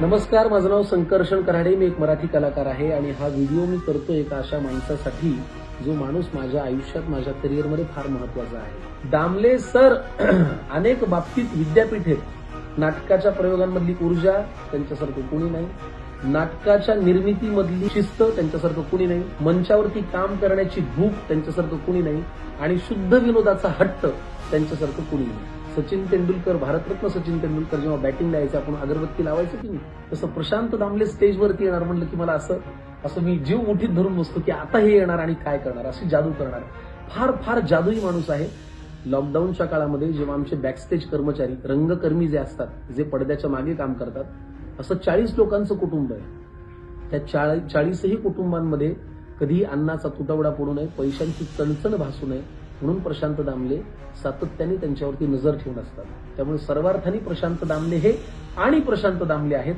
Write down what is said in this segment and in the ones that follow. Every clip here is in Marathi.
नमस्कार माझं नाव संकर्षण कराडे मी एक मराठी कलाकार आहे आणि हा व्हिडिओ मी करतो एका अशा माणसासाठी जो माणूस माझ्या आयुष्यात माझ्या करिअरमध्ये फार महत्त्वाचा आहे. दामले सर अनेक बाबतीत विद्यापीठ आहेत. नाटकाच्या प्रयोगांमधली ऊर्जा त्यांच्यासारखं कोणी नाही. नाटकाच्या निर्मितीमधली शिस्त त्यांच्यासारखं कुणी नाही. मंचावरती काम करण्याची भूक त्यांच्यासारखं कुणी नाही. आणि शुद्ध विनोदाचा हट्ट त्यांच्यासारखं कुणी नाही. सचिन तेंडुलकर भारतरत्न सचिन तेंडुलकर जेव्हा बॅटिंग द्यायचं आपण अगरबत्ती लावायचं की नाही? तसं प्रशांत दामले स्टेजवरती येणार म्हणलं की मला असं असं मी जीव मुठीत धरून बसतो की आता हे येणार आणि काय करणार अशी जादू करणार. फार फार जादूई माणूस आहे. लॉकडाऊनच्या काळामध्ये जेव्हा आमचे बॅकस्टेज कर्मचारी रंगकर्मी जे असतात जे पडद्याच्या मागे काम करतात असं चाळीस लोकांचं कुटुंब आहे. त्या चाळीसही कुटुंबांमध्ये कधीही अन्नाचा तुटवडा पडू नये पैशांची चणचण भासू नये म्हणून प्रशांत दामले सातत्याने त्यांच्यावरती नजर ठेवून असतात. त्यामुळे सर्वार्थाने प्रशांत दामले हे आणि प्रशांत दामले आहेत.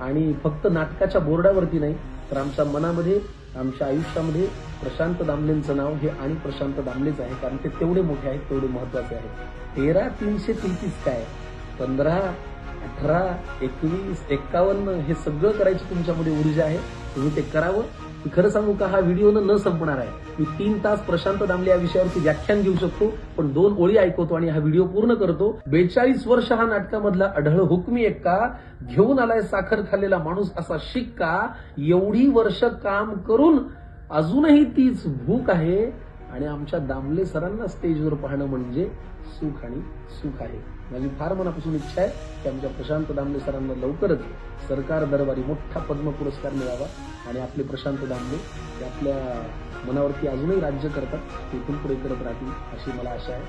आणि फक्त नाटकाच्या बोर्डावरती नाही तर आमच्या मनामध्ये आमच्या आयुष्यामध्ये प्रशांत दामलेंचं नाव हे आणि प्रशांत दामलेच आहे कारण ते तेवढे मोठे आहेत तेवढे महत्त्वाचे आहेत. तेरा तीनशे तेहतीस काय? पंधरा अठरा एकवीस एक्कावन्न हे सगळं करायची तुमच्यामध्ये ऊर्जा आहे. तुम्ही ते करावं. खरं सांगू का हा व्हिडिओ न संपणार आहे. मी तीन तास प्रशांत दामले या विषयावरती व्याख्यान घेऊ शकतो पण दोन ओळी ऐकवतो आणि हा व्हिडिओ पूर्ण करतो. बेचाळीस वर्ष हा नाटकामधला अढळ हुकमी एक्का घेऊन आलाय साखर खाल्लेला माणूस असा शिक्का? एवढी वर्ष काम करून अजूनही तीच भूक आहे? आणि आमच्या दामले सरांना स्टेजवर पाहणं म्हणजे सुख आणि सुख आहे. माझी फार मनापासून इच्छा आहे की आमच्या प्रशांत दामले सरांना लवकरच सरकार दरबारी मोठा पद्म पुरस्कार मिळावा आणि आपले प्रशांत दामले ते आपल्या मनावरती अजूनही राज्य करतात ते इथून पुढे करत राहतील अशी मला आशा आहे.